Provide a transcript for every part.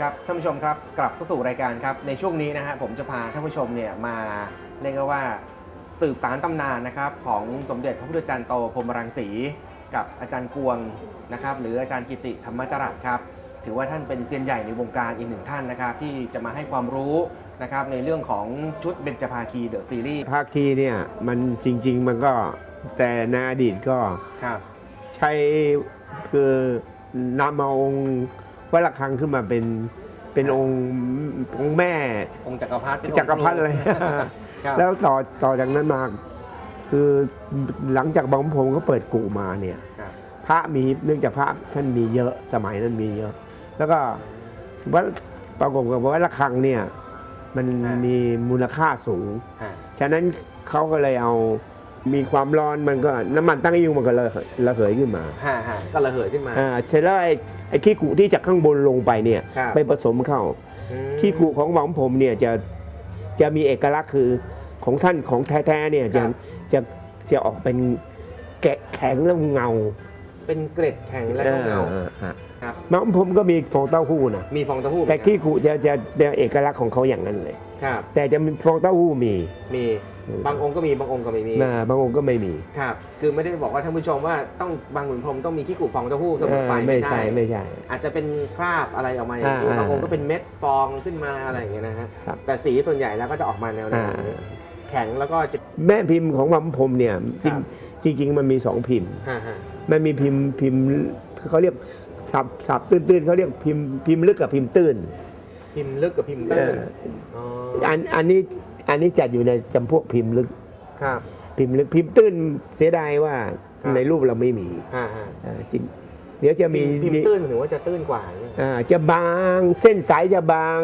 ครับกลับเข้าสู่รายการครับในช่วงนี้นะฮะผมจะพาท่านผู้ชมเนี่ยมาเรียกว่าสืบสารตำนานนะครับของสมเด็จพระพุทธจารย์โตพรหมรังสี กับอาจารย์กวงนะครับหรืออาจารย์กิติธรรมจรัสครับถือว่าท่านเป็นเซียนใหญ่ในวงการอีกหนึ่งท่านนะครับที่จะมาให้ความรู้นะครับในเรื่องของชุดเบญจภาคีเดอะซีรีส์ภาคีเนี่ยมันจริง ๆ มันก็แต่ในอดีตก็ครับใช้คือนำมาองค์ วัดระฆังขึ้นมาเป็นเป็นองค์องค์แม่องค์จักรพรรดิเป็นองค์จักรพรรดิเลยครับ แล้วต่อต่อจากนั้นมาคือหลังจากบางผมก็เปิดกูมาเนี่ย ครับพระมีเนื่องจากพระท่านมีเยอะสมัยนั้นมีเยอะ แล้วก็วัดปรากฏกับว่าระฆังเนี่ยมันมีมูลค่าสูง ฮะ ฉะนั้นเขาก็เลยเอา มีความร้อนมันก็น้ำมันตั้งยุ่งมันก็ระเหยระเหยขึ้นมาฮะฮะก็ระเหยขึ้นมา อ่าเสร็จแล้วไอ้ไอ้ขี้กุที่จากข้างบนลงไปเนี่ยครับ ไปผสมเข้า อืม ขี้กุของหมอมผมเนี่ยจะจะมีเอกลักษณ์คือของท่านของแท้ๆเนี่ยจะครับจะจะออกเป็นแกะแข็งแล้วเงาเป็นเกร็ดแข็งและก็เงา ออฮะครับ หมอมผมก็มีฟองเต้าหู้นะมีฟองเต้าหู้ไหมแต่ครับขี้กุจะจะจะเอกลักษณ์ของเขาอย่างนั้นเลย ครับ แต่จะมีฟองเต้าหู้มีมี บางองค์ก็มีบางองค์ก็ไม่มีนะบางองค์ก็ไม่มีครับคือไม่ได้บอกว่าท่านผู้ชมว่าต้องบางขุนพรหมต้องมีขี้กุฟองเต้าหู้เสมอไปเออไม่ไม่ใช่ใช่ไม่ใช่ อาจจะเป็นคราบอะไรออกมาอย่างนี้อ่าบางองค์ก็เป็นเม็ดฟองขึ้นมาอะไรอย่างเงี้ยนะฮะครับแต่สีส่วนใหญ่แล้วก็จะออกมาแนวอ่านี้แข็งแล้วก็จะแม่พิมพ์ของหมอมผมเนี่ยจริงครับจริงๆมันมีสองพิมพ์ฮะฮะมันมีพิมพ์พิมพ์เขาเรียกสับสับตื้นๆเขาเรียกพิมพ์พิมพ์ลึกกับพิมพ์ตื้นพิมพ์ลึกกับพิมพ์เอตื้นออ๋ออันอันนี้ อันนี้จัดอยู่ในจำพวกพิมพ์ลึก ครับ พิมพ์ลึกพิมพ์ตื้นเสียดายว่าครับ ในรูปเราไม่มีฮะฮะอ่าจริงเดี๋ยวจะมีพิมพ์ตื้นถึงว่าจะตื้นกว่าเนี่ยอ่าจะบางเส้นสายจะบาง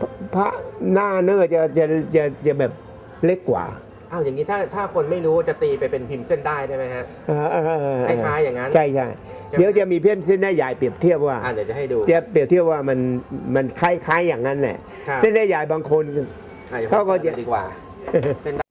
พระพระหน้าเนื้อจะจะจะจะแบบเล็กกว่าอ้าวอย่างนี้ถ้าถ้าคนไม่รู้จะตีไปเป็นพิมพ์เส้นได้ได้ไหมฮะอ่าอ่าอ่าคล้ายๆอย่างนั้น ใช่ใช่เดี๋ยวจะมีเพื่อนเส้นได้ใหญ่เปรียบเทียบว่า อ่าเดี๋ยวจะให้ดู จะเปรียบเทียบว่ามันมันคล้ายๆอย่างนั้นแหละครับ เส้นได้ใหญ่บางคนอะดี๋ยว เขาก็จะ ดีกว่า เส้น